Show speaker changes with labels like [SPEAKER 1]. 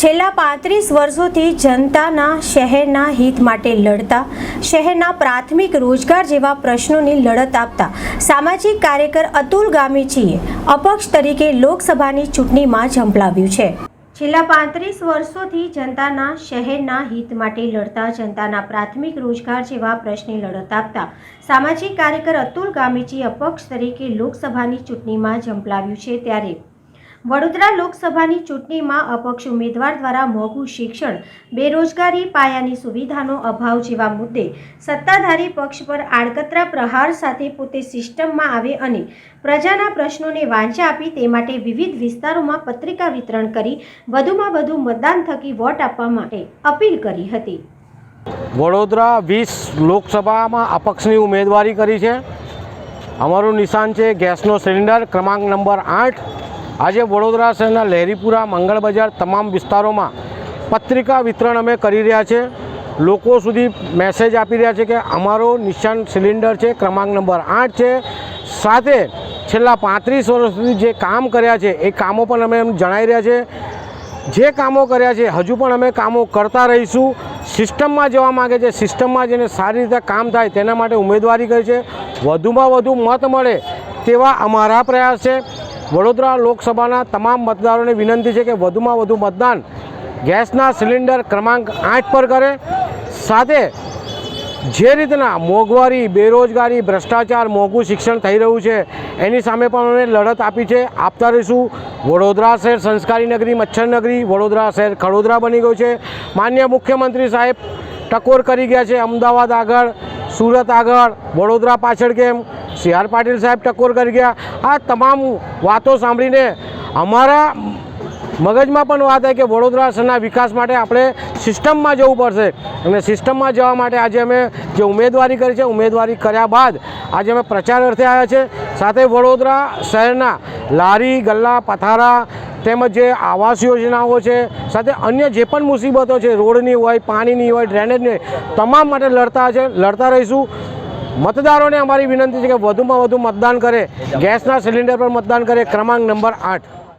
[SPEAKER 1] છેલ્લા પાંત્રીસ વર્ષોથી જનતાના શહેરના હિત માટે લડતા, શહેરના પ્રાથમિક રોજગાર જેવા પ્રશ્નોની લડત આપતા સામાજિક કાર્યકર અતુલ ગામીચીએ અપક્ષ તરીકે લોકસભાની ચૂંટણીમાં ઝંપલાવ્યું છે. છેલ્લા પાંત્રીસ વર્ષોથી જનતાના શહેરના હિત માટે લડતા, જનતાના પ્રાથમિક રોજગાર જેવા પ્રશ્ને લડત આપતા સામાજિક કાર્યકર અતુલ ગામીચી અપક્ષ તરીકે લોકસભાની ચૂંટણીમાં ઝંપલાવ્યું છે ત્યારે વડોદરા લોકસભાની ચૂંટણીમાં અપક્ષ ઉમેદવાર દ્વારા મોંઘું શિક્ષણ, બેરોજગારી પાયાની સુવિધાનો અભાવ જેવા મુદ્દે સત્તાધારી પક્ષ પર આડકતરા પ્રહાર સાથે પોતે સિસ્ટમમાં આવે અને પ્રજાના પ્રશ્નોને વાંચા આપી તે માટે વિવિધ વિસ્તારોમાં પત્રિકા વિતરણ કરી વધુમાં વધુ મતદાન થકી વોટ આપવા માટે અપીલ કરી હતી.
[SPEAKER 2] વડોદરા વીસ લોકસભામાં અપક્ષની ઉમેદવારી કરી છે. અમારું નિશાન છે ગેસનો સિલિન્ડર, ક્રમાંક નંબર આઠ. આજે વડોદરા શહેરના લહેરીપુરા મંગળ બજાર તમામ વિસ્તારોમાં પત્રિકા વિતરણ અમે કરી રહ્યા છે. લોકો સુધી મેસેજ આપી રહ્યા છે કે અમારો નિશાન સિલિન્ડર છે, ક્રમાંક નંબર આઠ છે. સાથે છેલ્લા પાંત્રીસ વર્ષ સુધી જે કામ કર્યા છે, એ કામો પણ અમે એમ જણાવી રહ્યા છે. જે કામો કર્યા છે, હજુ પણ અમે કામો કરતા રહીશું. સિસ્ટમમાં જવા માગે છે, સિસ્ટમમાં જેને સારી રીતે કામ થાય તેના માટે ઉમેદવારી કરી છે. વધુમાં વધુ મત મળે તેવા અમારા પ્રયાસ છે. વડોદરા લોકસભાના તમામ મતદારોને વિનંતી છે કે વધુમાં વધુ મતદાન ગેસના સિલિન્ડર ક્રમાંક આઠ પર કરે. સાથે જે રીતના મોંઘવારી, બેરોજગારી, ભ્રષ્ટાચાર, મોંઘું શિક્ષણ થઈ રહ્યું છે, એની સામે પણ અમે લડત આપી છે. આપતા રહીશું. વડોદરા શહેર સંસ્કારી નગરી, મચ્છર નગરી, વડોદરા શહેર ખડોદરા બની ગયું છે. માન્ય મુખ્યમંત્રી સાહેબ ટકોર કરી ગયા છે. અમદાવાદ આગળ, સુરત આગળ, વડોદરા પાછળ કેમ? સી આર પાટીલ સાહેબ ટકોર કરી ગયા. આ તમામ વાતો સાંભળીને અમારા મગજમાં પણ વાત આવી કે વડોદરા શહેરના વિકાસ માટે આપણે સિસ્ટમમાં જવું પડશે. અને સિસ્ટમમાં જવા માટે આજે અમે જે ઉમેદવારી કરી છે, ઉમેદવારી કર્યા બાદ આજે અમે પ્રચાર અર્થે આવ્યા છે. સાથે વડોદરા શહેરના લારી, ગલ્લા, પથારા તેમજ જે આવાસ યોજનાઓ છે, સાથે અન્ય જે પણ મુસીબતો છે, રોડની હોય, પાણીની હોય, ડ્રેનેજની તમામ માટે લડતા છે, લડતા રહીશું. મતદારોને અમારી વિનંતી છે કે વધુમાં વધુ મતદાન કરે. ગેસના સિલિન્ડર પર મતદાન કરે. ક્રમાંક નંબર આઠ.